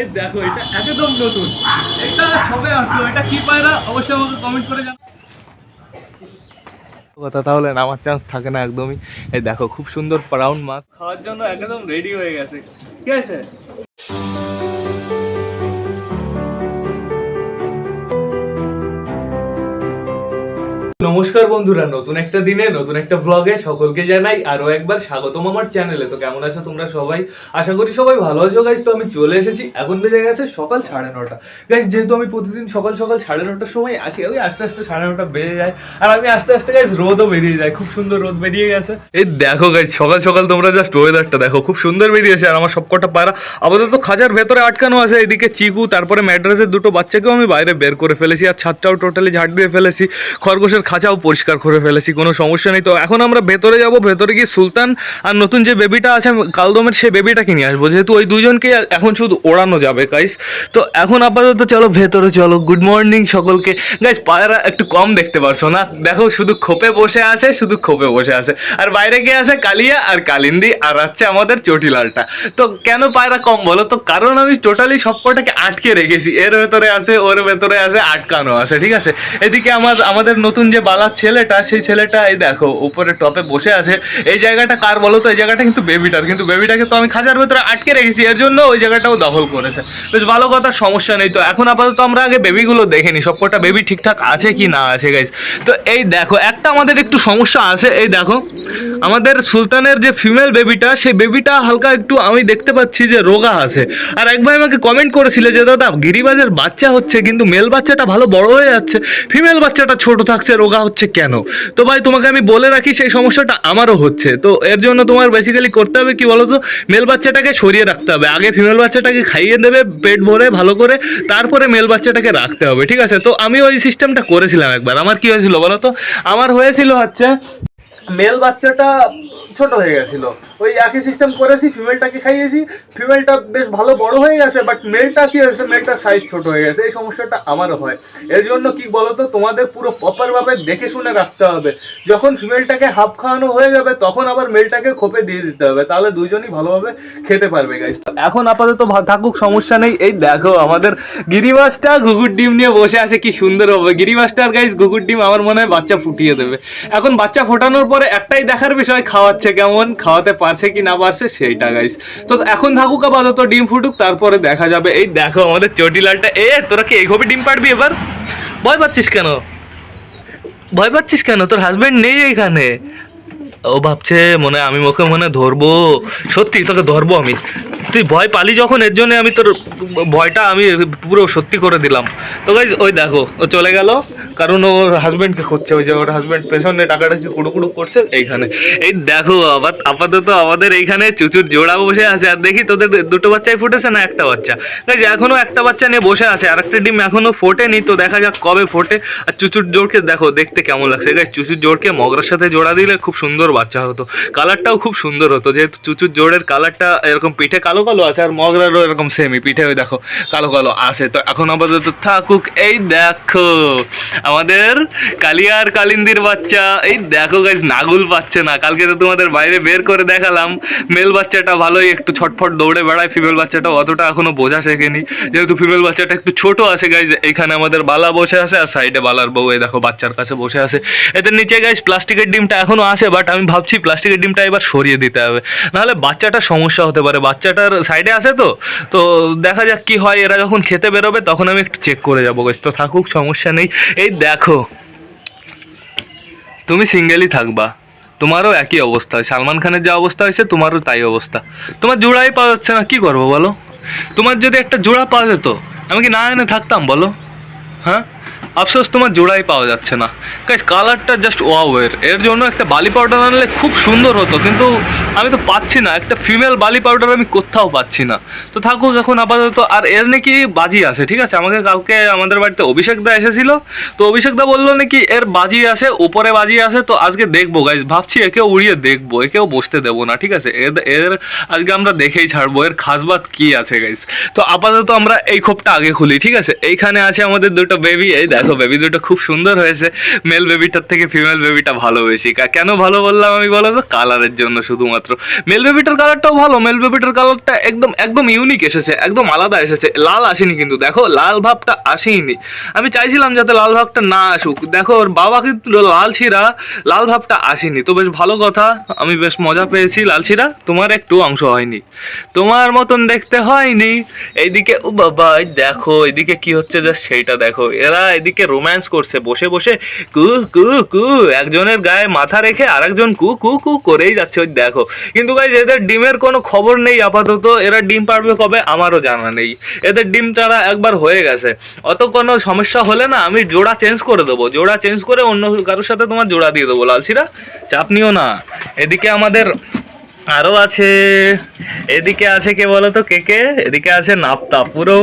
এই দেখো এটা একদম নতুন। এটা সবে আসলো এটা কি পায়রা? অবশ্যই আমাকে কমেন্ট করে জানাও। কথা তাহলে নামার চান্স থাকে না একদমই। এই দেখো খুব সুন্দর প্রাউন মাছ। খাওয়ার জন্য একদম রেডি হয়ে গেছে। ঠিক আছে? নমস্কার বন্ধুরা, নতুন একটা দিনে, নতুন একটা ব্লগে সকলকে জানাই আরও একবার স্বাগতম আমার চ্যানেলে তো কেমন আছো তোমরা সবাই? আশা করি সবাই ভালো আছো গাইজ তো আমি চলে এসেছি, এখন বেজে গেছে সকাল সাড়ে নটা। গাইজ যেহেতু আমি প্রতিদিন সকাল সকাল সাড়ে নটার সময় আসি, ওই আস্তে আস্তে সাড়ে নটা বেজে যায়। আর আমি আস্তে আস্তে গাইজ রোদও বেরিয়ে যায়। খুব সুন্দর রোদ বেরিয়ে গেছে। এই দেখো গাইজ সকাল সকাল তোমরা জাস্ট ওয়েদারটা দেখো, খুব সুন্দর বেরিয়েছে আর আমার সবকটা পায়রা, আপাতত খাঁচার ভেতরে আটকানো আছে, এদিকে চিকু, তারপরে ম্যাড্রাসের দুটো বাচ্চাকেও আমি বাইরে বের করে ফেলেছি, আর ছাদটাও টোটালি ঝাড় দিয়ে ফেলেছি। খরগোশের খাঁচাও পরিষ্কার করে ফেলেছি, কোনো সমস্যা নেই। তো এখন আমরা ভেতরে যাব, ভেতরে গিয়ে সুলতান আর নতুন যে বেবিটা আছে কালদমের সেই বেবিটাকে নিয়ে আসব। যেহেতু ওই দুজনকে এখন শুধু ওড়ানো যাবে গাইস তো এখন আপাতত চলো, ভেতরে চলো। গুড মর্নিং সকলকে। গাইস পায়রা একটু কম দেখতে পারছ না? দেখো, শুধু খোপে বসে আছে, শুধু খোপে বসে আছে। আর বাইরে গিয়ে আছে? কালিয়া আর কালিন্দি আর আছে আমাদের চটিলালটা। তো কেন পায়রা কম বলো? তো কারণ আমি টোটালি সবকটাকে আটকে রেখেছি। এর ভেতরে আছে, ওর ভেতরে আছে, আটকানো আছে, ঠিক আছে? এদিকে আমার, আমাদের নতুন যে বালার ছেলেটা, সেই ছেলেটা, এই দেখো উপরে টপে বসে আছে। এই জায়গাটা কার বলো তো? এই জায়গাটা কিন্তু বেবিটার। কিন্তু বেবিটাকে তো আমি খাঁচার ভেতরে আটকে রেখেছি। এর জন্য ওই জায়গাটাও দখল করেছে। বেশ ভালো কথা, সমস্যা নেই তো। এখন আপাতত আমরা আগে বেবিগুলো দেখে নিই। সবকটা বেবি ঠিকঠাক আছে কি না আছে গাইজ তো এই দেখো, একটা আমাদের একটু সমস্যা আছে। এই দেখো, আমাদের সুলতানের যে ফিমেল বেবিটা সেই বেবিটা হালকা একটু আমি দেখতে পাচ্ছি যে রোগা আছে। আর একবার আমাকে কমেন্ট করেছিলে যে, দাদা, গিরিবাজের বাচ্চা হচ্ছে, কিন্তু মেল বাচ্চাটা ভালো বড় হয়ে যাচ্ছে। ফিমেল বাচ্চাটা ছোট থাকছে, রোগা হচ্ছে কেন? তো ভাই, তোমাকে আমি বলে রাখি, সেই সমস্যাটা আমারও হচ্ছে। তো এর জন্য তোমার বেসিক্যালি করতে হবে কি বলো তো মেল বাচ্চাটাকে সরিয়ে রাখতে হবে। আগে ফিমেল বাচ্চাটাকে খাইয়ে দেবে, পেট ভরে ভালো করে, তারপরে মেল বাচ্চাটাকে রাখতে হবে, ঠিক আছে? তো আমি ওই সিস্টেমটা করেছিলাম একবার। আমার কি হয়েছিল বলো তো আমার হয়েছিল হচ্ছে মেল বাচ্চাটা ছোট হয়ে গেছিল। ওই একই সিস্টেম করেছি ফিমেলটাকে খাইয়েছি। ফিমেলটা বেশ ভালো বড় হয়ে গেছে বাট মেলটা কি হয়েছে? মেলটার সাইজ ছোট হয়ে গেছে। এই সমস্যাটা আমারও হয়। এর জন্য কি বলতো, তোমাদের পুরো প্রপার ভাবে দেখে শুনে রাখতে হবে। যখন ফিমেলটাকে হাফ খাওয়ানো হয়ে যাবে, তখন আবার মেলটাকে খোপে দিয়ে দিতে হবে। তাহলে দুইজনই ভালোভাবে খেতে পারবে গাইস এখন আপাতত থাকুক, সমস্যা নেই। এই দেখো, আমাদের গিরিবাসটা ঘুঘুর ডিম নিয়ে বসে আছে। কি সুন্দর হবে। গিরিবাসটার গাইস ঘুঘুর ডিম আমার মনে হয় বাচ্চা ফুটিয়ে দেবে। এখন বাচ্চা ফোটানোর পরে একটাই দেখার বিষয়, খাওয়াচ্ছে কেমন, খাওয়াতে পারছে কি না পারছে সেইটা গাইস তো এখন থাকুক আপাতত ডিম ফুটুক, তারপরে দেখা যাবে। এই দেখো আমাদের চটিলালটা এ, তোরা কি এইভাবে ডিম পাড়বি এবার? ভয় পাচ্ছিস কেন? ভয় পাচ্ছিস কেন? তোর হাজবেন্ড নেই এখানে। ও ভাবছে মনে আমি ওকে মনে ধরবো। সত্যি তোকে ধরবো আমি। তুই ভয় পালি যখন, এর জন্য আমি তোর ভয়টা আমি পুরো সত্যি করে দিলাম। তো গাইজ ওই দেখো, ও চলে গেল। কারণ ওর হাজবেন্ডকে খুঁজছে, ওই যে ওর হাজবেন্ড পেছনে টাকাটা কি কুড়ু কুড়ু করছে, এইখানে। এই দেখো, আবার আপাতত আমাদের এইখানে চুচুর জোড়া বসে আছে। আর দেখি তোদের দুটো বাচ্চাই ফুটেছে না একটা বাচ্চা? গাইজ এখনও একটা বাচ্চা নিয়ে বসে আছে। আর একটা ডিম এখনও ফোটেনি, তো দেখা যাক কবে ফোটে। আর চুচুর জোড়কে দেখো, দেখতে কেমন লাগছে। গাইজ চুচুর জোড়কে মগরার সাথে জোড়া দিলে খুব সুন্দর বাচ্চা হতো। কালারটাও খুব সুন্দর হতো, যেহেতু চুচুর জোড়ের কালারটা এরকম পিঠে কালো কালো আছে আর মগরারও এরকম সেমই পিঠে ওই দেখো কালো কালো আছে। তো এখন আপাতত থাকুক, এই দেখো, আমাদের কালিয়ার কালিন্দির বাচ্চা, এই দেখো গাইজ নাগুল পাচ্ছে না। কালকে তো তোমাদের বাইরে বের করে দেখালাম মেল বাচ্চাটা ভালোই একটু ছটফট দৌড়ে বেড়ায় ফিমেল বাচ্চাটা অতটা এখনও বোঝা শেখেনি। যেহেতু ফিমেল বাচ্চাটা একটু ছোট আছে গাইজ এখানে আমাদের বালা বসে আছে আর সাইডে বালার বউ, এই দেখো বাচ্চার কাছে বসে আছে। এদের নিচে গাইজ প্লাস্টিকের ডিমটা এখনও আছে বাট ভাবছি প্লাস্টিকের ডিমটা এবার সরিয়ে দিতে হবে। নাহলে বাচ্চাটার সমস্যা হতে পারে। বাচ্চাটার সাইডে আছে তো? তো দেখা যাক কি হয়। এরা যখন খেতে বেরোবে, তখন আমি একটু চেক করে যাব। গাইজ তো থাকুক, সমস্যা নেই। এই দেখো, তুমি সিঙ্গেলই থাকবা। তোমারও একই অবস্থা। সালমান খানের যা অবস্থা হয়েছে, তোমারও তাই অবস্থা। তোমার জোড়াই পাওয়া যাচ্ছে না, কি করব বলো? তোমার যদি একটা জোড়া পাওয়া যেত, আমি কি না এনে থাকতাম বলো? হ্যাঁ? আফসোস, তোমার জোড়াই পাওয়া যাচ্ছে না। গাইস কালারটা জাস্ট ওয়াওয়ের এর। জন্য একটা বালি পাউডার আনলে খুব সুন্দর হতো, কিন্তু আমি তো পাচ্ছি না। একটা ফিমেল বালি পাউডার আমি কোথাও পাচ্ছি না। তো থাকুক, এখন আপাতত। আর এর নাকি বাজি আছে, ঠিক আছে? আমাকে কালকে আমাদের বাড়িতে অভিষেক দা এসেছিল। তো অভিষেক দা বলল নাকি এর বাজি আছে, উপরে বাজি আছে, তো আজকে দেখব। গাইজ ভাবছি একেও উড়িয়ে দেখব, একেও বসতে দেবো না, ঠিক আছে? এর এর আজকে আমরা দেখেই ছাড়বো, এর খাসবাত কি আছে গাইজ তো আপাতত আমরা এই খোপটা আগে খুলি, ঠিক আছে? এইখানে আছে আমাদের দুটো বেবি এই দেখো বেবি দুটো খুব সুন্দর হয়েছে। মেল বেবিটার থেকে ফিমেল বেবিটা ভালো বেশি। কেন ভালো বললাম আমি বলো তো? কালারের জন্য শুধুমাত্র। মেল বেবিটার কালারটাও ভালো। মেল বেবিটার কালারটা একদম একদম ইউনিক এসেছে, একদম আলাদা এসেছে। লাল আসেনি কিন্তু, দেখো, লাল ভাবটা আসেনি আমি চাইছিলাম যাতে লাল ভাবটা না আসুক। দেখো, ওর বাবা কিন্তু লাল ছিঁড়া লাল ভাবটা আসেনি। তো বেশ ভালো কথা, আমি বেশ মজা পেয়েছি। লাল ছিঁড়া তোমার একটু অংশ হয়নি। তোমার মতন দেখতে হয়নি। এইদিকে, ও বাবা দেখো এদিকে কি হচ্ছে যে সেইটা দেখো। এরা এদিকে রোম্যান্স করছে। বসে বসে কু কু কু, একজনের গায়ে মাথা রেখে আরেকজন কু কু কু করেই যাচ্ছে। ওই দেখো। কিন্তু গাইজ এদের ডিমের কোনো খবর নেই আপাতত। এরা ডিম পারবে কবে আমারও জানা নেই। এদের ডিম তারা একবার হয়ে গেছে। অত কোনো সমস্যা হলে না আমি জোড়া চেঞ্জ করে দেবো। জোড়া চেঞ্জ করে অন্য কারোর সাথে তোমার জোড়া দিয়ে দেবো। লালছিরা চাপ নিও না। এদিকে আমাদের আরও আছে। এদিকে আছে কে বলতো কে কে? এদিকে আছে নাপ্তা। পুরো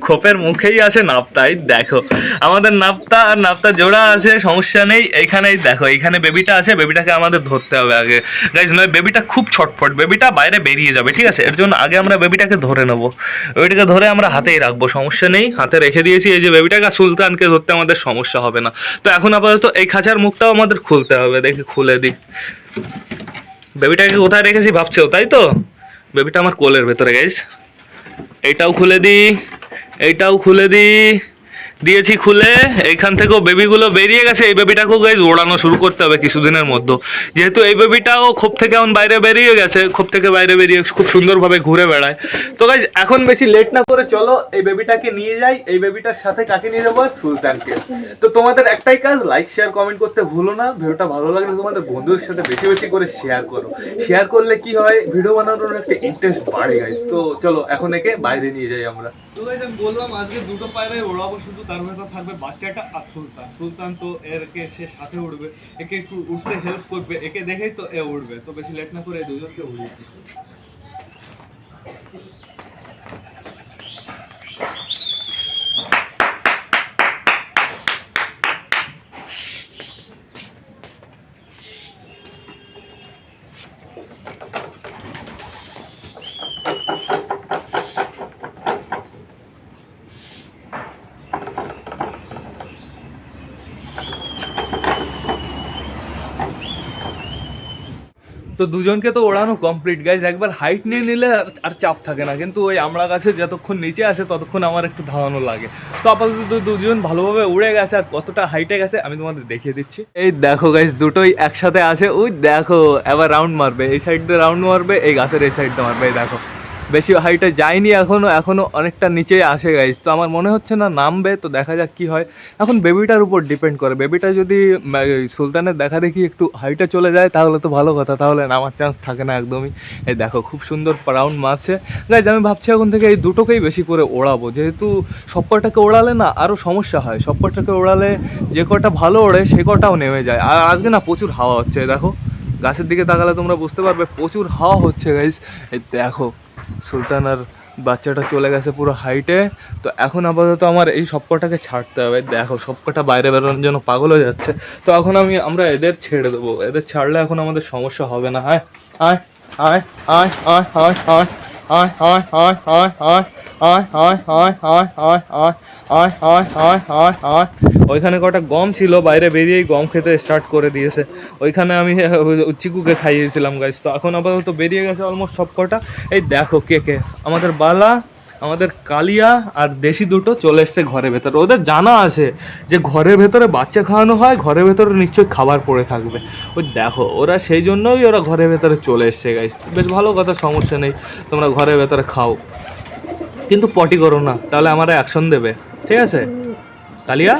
খোপের মুখেই আছে নাপ্তা। এই দেখো, আমাদের নাপ্তা আর নাপ্তা জোড়া আছে, সমস্যা নেই। এইখানেই দেখো, এইখানে বেবিটা আছে, বেবিটাকে আমাদের ধরতে হবে আগে। গাইজ নয় বেবিটা খুব ছটফট। বেবিটা বাইরে বেরিয়ে যাবে, ঠিক আছে? এর জন্য আগে আমরা বেবিটাকে ধরে নেব। বেবিটাকে ধরে আমরা হাতেই রাখব, সমস্যা নেই। হাতে রেখে দিয়েছি, এই যে বেবিটাকে সুলতানকে ধরতে আমাদের সমস্যা হবে না। তো এখন আপাতত এই খাঁচার মুখটাও আমাদের খুলতে হবে। দেখি, খুলে দিই। বেবিটাকে কোথায় রেখেছি ভাবছ তাই তো? বেবিটা আমার কোলের ভেতরে গাইস এইটাও খুলে দিই, এইটাও খুলে দিই। দিয়েছি খুলে এইখান থেকেও বেবিগুলো বেরিয়ে গেছে। এই বেবিটাকেও গাইজ ওড়ানো শুরু করতে হবে কিছুদিনের মধ্যে। যেহেতু এই বেবিটাও খোপ থেকে এখন বাইরে বেরিয়ে গেছে খোপ থেকে বাইরে বেরিয়ে খুব সুন্দরভাবে ঘুরে বেড়ায়। তো গাইজ এখন বেশি লেট না করে চলো, এই বেবিটাকে নিয়ে যাই। এই বেবিটার সাথে কাকে নিয়ে যাব? সুলতানকে। তো তোমাদের একটাই কাজ লাইক শেয়ার কমেন্ট করতে ভুলো না। ভিডিওটা ভালো লাগলে তোমাদের বন্ধুদের সাথে বেশি বেশি করে শেয়ার করো। শেয়ার করলে কি হয়? ভিডিও বানানোর একটা ইন্টারেস্ট বাড়ে গাইজ তো চলো, এখন একে বাইরে নিয়ে যাই আমরা। তো গাইজ আমি বললাম, আজকে দুটো পায়রে ওড়াবো শুধু তার ভেতর থাকবে বাচ্চাটা আর সুলতান। সুলতান তো এরকে সে সাথে উঠবে একে একটু উঠতে হেল্প করবে, একে দেখেই তো এ উঠবে তো বেশি লেট না করে এই দুজনকে উড়িয়ে তো দুজনকে তো ওড়ানো কমপ্লিট গাইজ একবার হাইট নিয়ে নিলে আর- চাপ থাকে না। কিন্তু ওই আমরা গাছে যতক্ষণ নিচে আসে ততক্ষণ আমার একটু ধাওয়ানো লাগে। তো আপাতত দুজন ভালোভাবে উড়ে গেছে আর কতটা হাইটে গেছে, আমি তোমাদের দেখিয়ে দিচ্ছি। এই দেখো গাইজ দুটোই একসাথে আছে। ওই দেখো, এবার রাউন্ড মারবে। এই সাইড দিয়ে রাউন্ড মারবে, এই গাছের এই সাইড দিয়ে মারবে। এই দেখো বেশি হাইটে যায়নি এখনও এখনও অনেকটা নিচে আসে গাইজ তো আমার মনে হচ্ছে না নামবে, তো দেখা যাক কি হয়। এখন বেবিটার উপর ডিপেন্ড করে। বেবিটা যদি সুলতানের দেখা দেখি একটু হাইটে চলে যায়, তাহলে তো ভালো কথা। তাহলে নামার চান্স থাকে না একদমই। এই দেখো, খুব সুন্দর রাউন্ড মারছে। গাইজ আমি ভাবছি এখন থেকে এই দুটোকেই বেশি করে ওড়াবো। যেহেতু সব কটাকে ওড়ালে না আরও সমস্যা হয়। সব কটাকে ওড়ালে যে কটা ভালো ওড়ে, সে কটাও নেমে যায়। আর আজকে না প্রচুর হাওয়া হচ্ছে, দেখো। গাছের দিকে তাকালে তোমরা বুঝতে পারবে, প্রচুর হাওয়া হচ্ছে গাইজ এই দেখো সুলতান আর বাচ্চাটা চলে গেছে পুরো হাইটে তো এখন আপাতত আমার এই সবকটাকে ছাড়তে হবে। দেখো, সবকটা বাইরে বেরোনোর জন্য পাগল হয়ে যাচ্ছে। তো এখন আমি, আমরা এদের ছেড়ে দেবো। এদের ছাড়লে এখন আমাদের সমস্যা হবে না। হ্যাঁ আয় আয় আয় আয় আয় আয় আয়। ওইখানে কটা গম ছিল বাইরে বেরিয়েই গম খেতে স্টার্ট করে দিয়েছে ওইখানে আমি চিকুকে খাইয়েছিলাম গাছ তো এখন আপাতত বেরিয়ে গেছে অলমোস্ট সব কটা এই দেখো কে কে আমাদের বালা আমাদের কালিয়া আর দেশি দুটো চলে এসছে ঘরের ভেতরে। ওদের জানা আছে যে ঘরের ভেতরে বাচ্চা খাওয়ানো হয়, ঘরের ভেতরে নিশ্চয়ই খাবার পড়ে থাকবে। ওই দেখো, ওরা সেই জন্যই ওরা ঘরের ভেতরে চলে এসছে গাইস বেশ ভালো কথা, সমস্যা নেই, তোমরা ঘরের ভেতরে খাও। কিন্তু পটি করো না, তাহলে আমরা অ্যাকশন দেবে, ঠিক আছে? কালিয়া?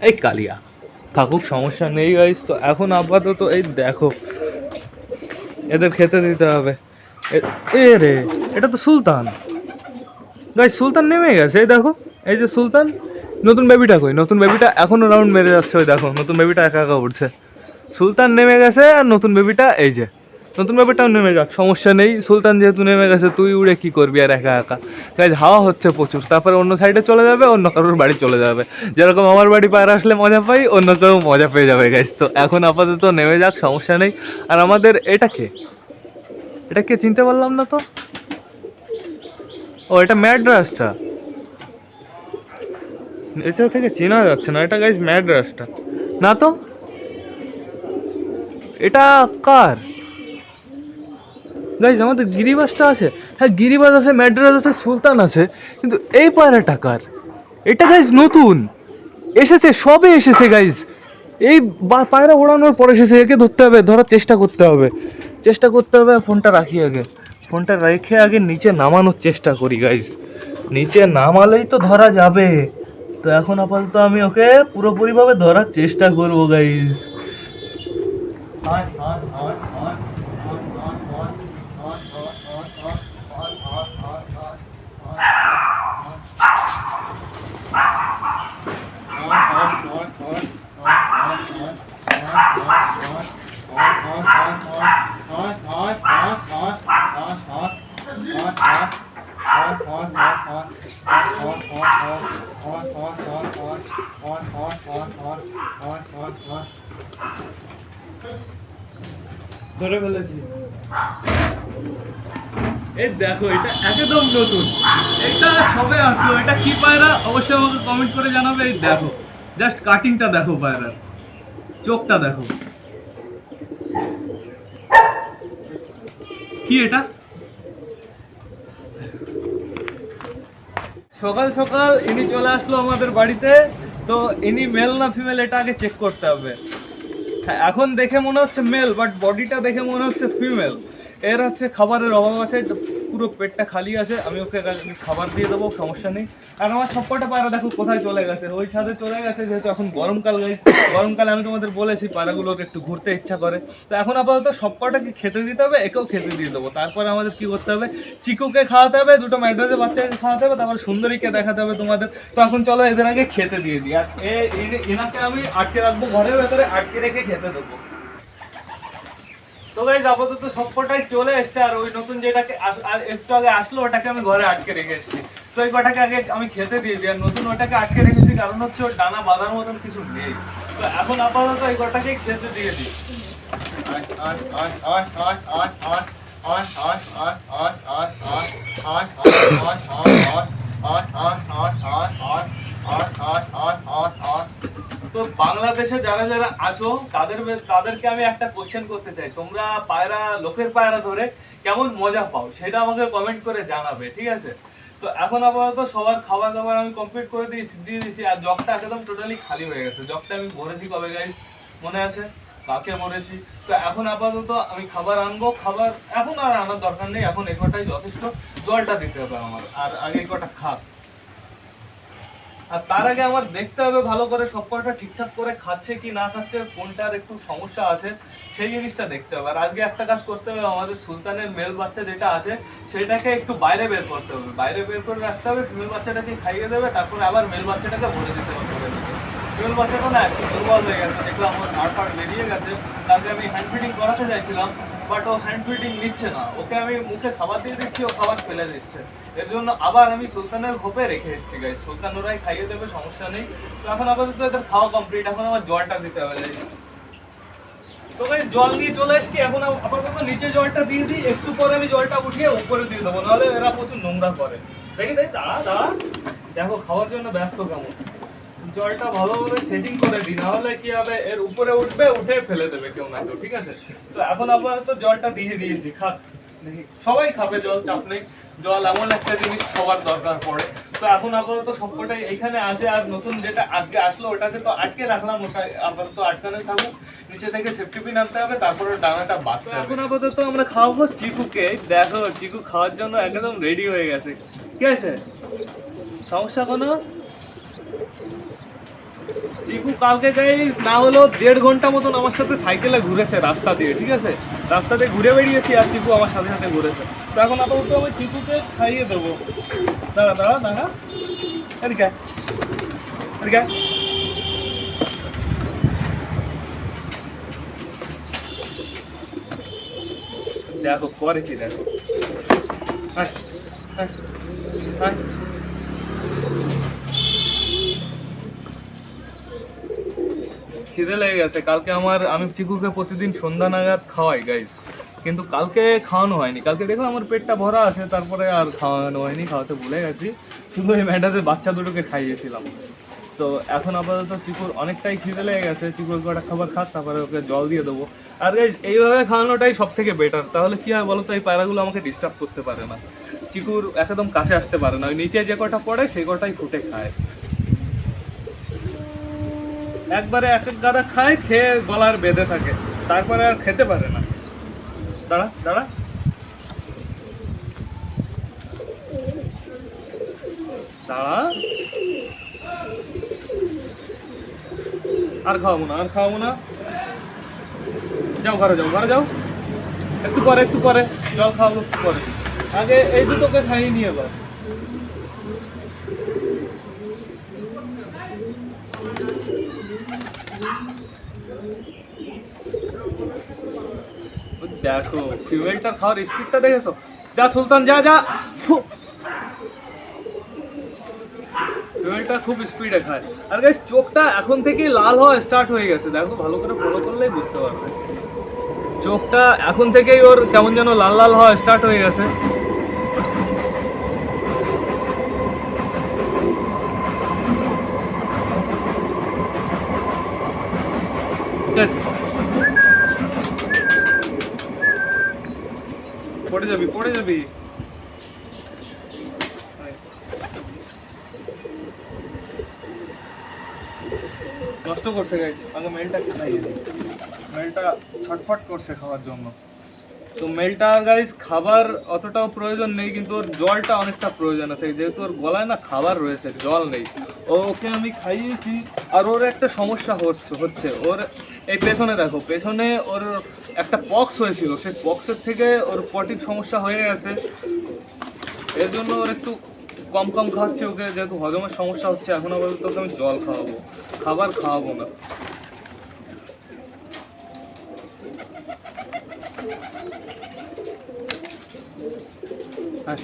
এই কালিয়া। থাকুক, সমস্যা নেই গাইস তো এখন আপাতত এই দেখো, এদের খেতে দিতে হবে। এ- রে, এটা তো সুলতান। গাইস সুলতান নেমে গেছে, এই দেখো। এই যে সুলতান, নতুন বেবিটা কই? নতুন বেবিটা এখনও রাউন্ড মেরে যাচ্ছে, ওই দেখো, নতুন বেবিটা একা একা উঠছে সুলতান নেমে গেছে, আর নতুন বেবিটা এই যে। নতুন ব্যাপারটাও নেমে যাক, সমস্যা নেই। সুলতান যেহেতু নেমে গেছে, তুই উড়ে কি করবি আর একা একা? গাইজ হাওয়া হচ্ছে প্রচুর, তারপরে অন্য সাইডে চলে যাবে, অন্য কারোর বাড়ি চলে যাবে। যেরকম আমার বাড়ি পায়ে আসলে মজা পাই অন্য কেউ মজা পেয়ে যাবে গাইজ তো এখন আপাতত নেমে যাক, সমস্যা নেই। আর আমাদের এটা কে? এটা কে চিনতে পারলাম না তো? ও, এটা ম্যাড্রাসটা? নিচে থেকে চেনা যাচ্ছে না, এটা গাইজ ম্যাড্রাসটা। না তো? এটা কার? গাইজ আমাদের গিরিবাসটা আছে। হ্যাঁ গিরিবাস আছে, ম্যাড্রাস আছে, সুলতান আছে, কিন্তু এই পায়রাটা কার? এটা গাইজ নতুন। এসেছে, সবে এসেছে গাইজ এই পায়রা ওড়ানোর পর এসেছে, একে ধরতে হবে, ধরার চেষ্টা করতে হবে। চেষ্টা করতে হবে ফোনটা রাখি আগে। ফোনটা রেখে আগে নিচে নামানোর চেষ্টা করি গাইজ নিচে নামালেই তো ধরা যাবে। তো এখন আপাতত আমি ওকে পুরোপুরিভাবে ধরার চেষ্টা করব গাইজ ধরে ফেলেছি। এই দেখো, এটা একদম নতুন। এটা সবে আসলো, এটা কি পায়রা? অবশ্যই আমাকে কমেন্ট করে জানাবে। এই দেখো জাস্ট কাটিংটা দেখো পায়রার। চোখটা দেখো। কি এটা? সকাল সকাল ইনি চলে আসলো আমাদের বাড়িতে, তো ইনি মেল না ফিমেল এটা আগে চেক করতে হবে। হ্যাঁ এখন দেখে মনে হচ্ছে মেল বাট বডিটা দেখে মনে হচ্ছে ফিমেল এর হচ্ছে খাবারের অভাব আছে পুরো পেটটা খালি আছে, আমি ওকে খাবার দিয়ে দেবো, সমস্যা নেই। আর আমার সবকটা পায়রা দেখো কোথায় চলে গেছে? ওই ছাদে চলে গেছে, যেহেতু এখন গরমকাল গাইছে গরমকালে আমি তোমাদের বলেছি, পায়রাগুলোকে একটু ঘুরতে ইচ্ছা করে। তো এখন আপাতত সবকটাকে খেতে দিতে হবে, একেও খেতে দিয়ে দেবো। তারপরে আমাদের কি করতে হবে? চিকুকে খাওয়াতে হবে, দুটো ম্যাড্রাসের বাচ্চাকে খাওয়াতে হবে, তারপর সুন্দরীকে দেখাতে হবে তোমাদের। তো এখন চলো এদের আগে খেতে দিয়ে দিই। আর এনাকে আমি আটকে রাখব, ঘরের ভেতরে আটকে রেখে খেতে দেবো। তো গাইজ আপাতত সবকটাই চলে এসছে আর ওই নতুন যেটাকে একটু আগে আসলো ওটাকে আমি ঘরে আটকে রেখে এসেছি। তো ওই কটাকে আগে আমি খেতে দিয়ে দিই আর নতুন ওটাকে আটকে রেখেছি কারণ হচ্ছে ওর ডানা বাঁধার মতন কিছু নেই। তো এখন আপাতত এই কটাকে খেতে দিয়ে দিই। আট, তো বাংলাদেশে যারা যারা আছো, তাদের তাদেরকে আমি একটা কোশ্চেন করতে চাই। তোমরা পায়রা, লোকের পায়রা ধরে কেমন মজা পাও? সেটা আমাকে কমেন্ট করে জানাবে, ঠিক আছে? তো এখন আপাতত সবার খাবার দাবার আমি কমপ্লিট করে দিয়েছি, দিয়ে দিয়েছি, আর জগটা একদম টোটালি খালি হয়ে গেছে। জগটা আমি ভরেছি কবে গাইস মনে আছে? কাকে ভরেছি? তো এখন আপাতত আমি খাবার আনব। খাবার এখন আর আনার দরকার নেই, এখন একটাই যথেষ্ট। জলটা দিতে হবে আমার, আর আগে কটা খাক। আর তার আগে আমার দেখতে হবে ভালো করে সব কটা ঠিকঠাক করে খাচ্ছে কি না খাচ্ছে, কোনটার একটু সমস্যা আছে, সেই জিনিসটা দেখতে হবে। আর আজকে একটা কাজ করতে হবে, আমাদের সুলতানের মেল বাচ্চা যেটা আছে, সেটাকে একটু বাইরে বের করতে হবে। বাইরে বের করে রাখতে হবে ফিমেল বাচ্চাটাকে খাইয়ে দেবে, তারপরে আবার মেল বাচ্চাটাকে ভরে দিতে হবে। ফিমেল বাচ্চাটা না একটু দুর্বল হয়ে গেছে। দেখলাম ওর হাড় ফাড় বেরিয়ে গেছে। তাকে আমি হ্যান্ড ফিডিং করাতে চাইছিলাম বাট ও হ্যান্ড ফিডিং নিচ্ছে না। ওকে আমি মুখে খাবার দিয়ে দিচ্ছি, ও খাবার ফেলে দিচ্ছে। এর জন্য আবার আমি সুলতানের হোপে রেখে এসেছি গাইস সুলতান ওরাই খাইয়ে দেবে, সমস্যা নেই। তো এখন আপাতত এদের খাওয়া কমপ্লিট এখন আমার জলটা দিতে হবে। তো গাইস জল নিয়ে চলে এসেছি। এখন আপাতত নিচে জলটা দিয়ে দিই। একটু পরে আমি জলটা উঠিয়ে উপরে দিয়ে দেবো। নাহলে এরা প্রচুর নোংরা করে। দেখি দেখি, দাঁড়া দাঁড়া। দেখো, খাওয়ার জন্য ব্যস্ত কেমন? জলটা ভালোভাবে সেটিং করে দিই না হলে কি হবে এর উপরে উঠবে উঠে ফেলে দেবে কেউ না কেউ ঠিক আছে? তো এখন আপাতত জলটা দিয়ে দিয়েছি খা দেখি সবাই খাবে জল চাপ নেই। জল এমন একটা জিনিস সবার দরকার পড়ে। তো এখন আপাতত সবকটাই এখানে আছে আর নতুন যেটা আজকে আসলো ওটাকে তো আটকে রাখলাম ওটা আপাতত আটকানো থাকুক। নিচে থেকে সেফটি পিন আনতে হবে তারপরে ডানাটা বাঁধতে হবে। এখন আপাতত আমরা খাওয়াবো চিকুকে দেখো চিকু খাওয়ার জন্য একদম রেডি হয়ে গেছে। ঠিক আছে? সমস্যা কোনো? চিকু কালকে গাইস না হলেও দেড় ঘণ্টা মতন আমার সাথে সাইকেলে ঘুরেছে রাস্তা দিয়ে, ঠিক আছে রাস্তা দিয়ে ঘুরে বেরিয়েছি আর চিকু আমার সাথে সাথে ঘুরেছে তো এখন আপাতত আমি চিকুকে খাইয়ে দেবো দাঁড়া দাঁড়া দাঁড়া এদিকে। এদিকে। দেখো করে কি দেখো হ্যাঁ হ্যাঁ আয়। খিদে লেগে গেছে। কালকে আমার, আমি চিকুকে প্রতিদিন সন্ধ্যা নাগাদ খাওয়াই গাইস কিন্তু কালকে খাওয়ানো হয়নি। কালকে দেখো আমার পেটটা ভরা আছে, তারপরে আর খাওয়ানো হয়নি, খাওয়াতে ভুলে গেছি। শুধু এই ম্যাডাসের বাচ্চা দুটোকে খাইয়েছিলাম। তো এখন আপাতত চিকুর অনেকটাই খিদে লেগে গেছে। চিকুর কটা খাবার খাক, তারপরে ওকে জল দিয়ে দেবো। আর এইভাবে খাওয়ানোটাই সব থেকে বেটার তাহলে কী হয় বলো তো এই পায়রাগুলো আমাকে ডিস্টার্ব করতে পারে না। চিকুর একদম কাছে আসতে পারে না। ওই নিচে যে কটা পড়ে, সেই কটাই ফুটে খায়। একবারে এক এক গাদা খায়, খেয়ে গলার বেঁধে থাকে। তারপরে আর খেতে পারে না। দাঁড়া দাঁড়া। দাঁড়া। আর খাওয়াবো না, আর খাওয়াবো না। যাও ঘরে যাও ঘরে যাও। একটু পরে একটু পরে। জল খাওয়াবো, একটু পরে। আগে এই দুটোকে খাইয়ে নিয়ে এবার দেখো ফিউয়েলটা খাওয়ার স্পিডটা দেখেছ? যা সুলতান, যা যা। ফু। ফিউয়েলটা খুব স্পিডে খায়। আর গাইস চোখটা এখন থেকেই লাল হওয়া স্টার্ট হয়ে গেছে। দেখো, ভালো করে ফলো করলেই বুঝতে পারবে। চোখটা এখন থেকেই ওর কেমন যেন লাল লাল হওয়া স্টার্ট হয়ে গেছে। পড়ে যাবি পড়ে যাবি। নষ্ট করছে গাইস আগে মেলটা খাইয়ে মেলটা ছটফট করছে খাওয়ার জন্য। তো মেলটার গাইস খাবার অতটাও প্রয়োজন নেই, কিন্তু ওর জলটা অনেকটা প্রয়োজন আছে। যেহেতু ওর গলায় না খাবার রয়েছে, জল নেই। ওকে আমি খাইয়েছি, আর ওর একটা সমস্যা হচ্ছে হচ্ছে। ওর, এই পেছনে দেখো, পেছনে ওর একটা পক্স হয়েছিল। সেই পক্সের থেকে ওর পটির সমস্যা হয়ে গেছে। এর জন্য ওর একটু কম কম খাচ্ছে ওকে। যেহেতু হজমের সমস্যা হচ্ছে, এখন আপাতত ওকে আমি জল খাওয়াবো। খাবার খাওয়াবো না। হ্যাঁ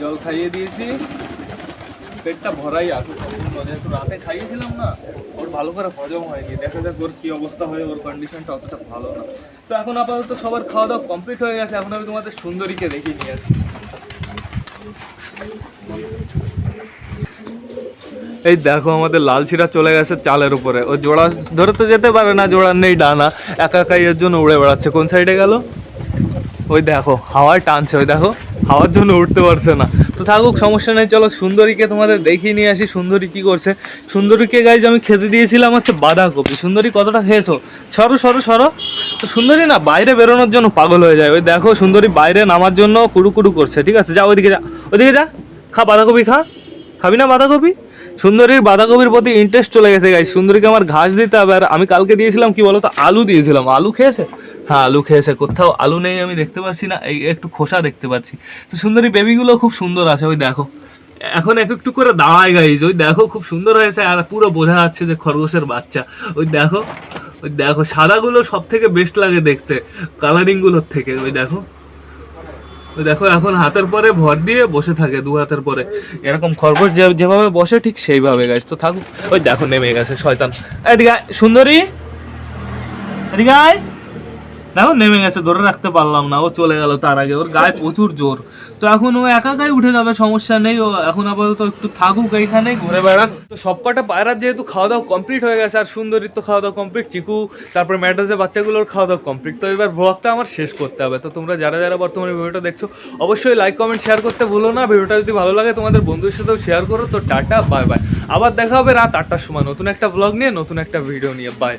জল খাইয়ে দিয়েছি। পেটটা ভরাই সম্পূর্ণ যেহেতু রাতে খাইয়েছিলাম না, ওর ভালো করে হজম হয়নি। দেখা যাক ওর কি অবস্থা হয়, ওর কন্ডিশনটা অতটা ভালো না। তো এখন আপাতত সবার খাওয়া দাওয়া কমপ্লিট হয়ে গেছে। এখন আমি তোমাদের সুন্দরীকে দেখিয়ে নিয়ে আসি। এই দেখো আমাদের লাল শিরা চলে গেছে চালের উপরে। ও জোড়া ধরে তো যেতে পারে না জোড়ার নেই, ডানা। একা একাই এর জন্য উড়ে বেড়াচ্ছে। কোন সাইডে গেল? ওই দেখো, হাওয়ায় টানছে। ওই দেখো। হাওয়ার জন্য উঠতে পারছে না। তো থাকুক, সমস্যা নেই, চলো সুন্দরীকে তোমাদের দেখিয়ে নিয়ে আসি, সুন্দরী কী করছে। সুন্দরীকে গাইজ আমি খেতে দিয়েছিলাম হচ্ছে বাঁধাকপি। সুন্দরী কতটা খেয়েছো? সরো সরো সরো। তো সুন্দরী না বাইরে বেরোনোর জন্য পাগল হয়ে যায়। ওই দেখো, সুন্দরী বাইরে নামার জন্য কুড়ু কুড়ু করছে, ঠিক আছে? যা, ওইদিকে যা ওইদিকে যা। খা বাঁধাকপি, খা। খাবি না বাঁধাকপি? সুন্দরীর বাঁধাকপির প্রতি ইন্টারেস্ট চলে গেছে গাইজ সুন্দরীকে আমার ঘাস দিতে হবে। আর আমি কালকে দিয়েছিলাম, কি বলো তো আলু দিয়েছিলাম। আলু খেয়েছে? হ্যাঁ আলু খেয়েছে কোথাও আলু নেই আমি দেখতে পাচ্ছি না, এই একটু খোসা দেখতে পাচ্ছি। তো সুন্দরী বেবিগুলো খুব সুন্দর আছে, ওই দেখো। এখন এক একটু করে দাঁড়ায় গাইজ ওই দেখো খুব সুন্দর হয়েছে, আর পুরো বোঝা যাচ্ছে যে খরগোশের বাচ্চা। ওই দেখো ওই দেখো, সাদাগুলো সব থেকে বেস্ট লাগে দেখতে কালারিংগুলোর থেকে, ওই দেখো। ওই দেখো, এখন হাতের পরে ভর দিয়ে বসে থাকে, দু হাতের পরে। এরকম খরগোশ যেভাবে বসে, ঠিক সেইভাবে গাছ তো থাকুক। ওই দেখো, নেমে গেছে, শয়তান। এদিকে সুন্দরী। এদিকে দেখো নেমে গেছে, ধরে রাখতে পারলাম না, ও চলে গেল তার আগে, ওর গায়ে প্রচুর জোর। তো এখন ও একা উঠে যাবে, সমস্যা নেই, ও এখন আপাতত একটু থাকুক এইখানে, ঘুরে বেড়াক। তো সবকটা পায়রার যেহেতু খাওয়া দাওয়া কমপ্লিট হয়ে গেছে, আর সুন্দরীর তো খাওয়া দাওয়া কমপ্লিট চিকু, তারপরে ম্যাডাসের বাচ্চাগুলোর খাওয়া দাওয়া কমপ্লিট তো এবার ব্লগটা আমার শেষ করতে হবে। তো তোমরা যারা যারা বর্তমানে ভিডিওটা দেখছ, অবশ্যই লাইক কমেন্ট শেয়ার করতে ভুলো না। ভিডিওটা যদি ভালো লাগে, তোমাদের বন্ধুদের সাথেও শেয়ার করো। তো টাটা বাই বাই আবার দেখা হবে রাত আটটার সময় নতুন একটা ব্লগ নিয়ে, নতুন একটা ভিডিও নিয়ে। বাই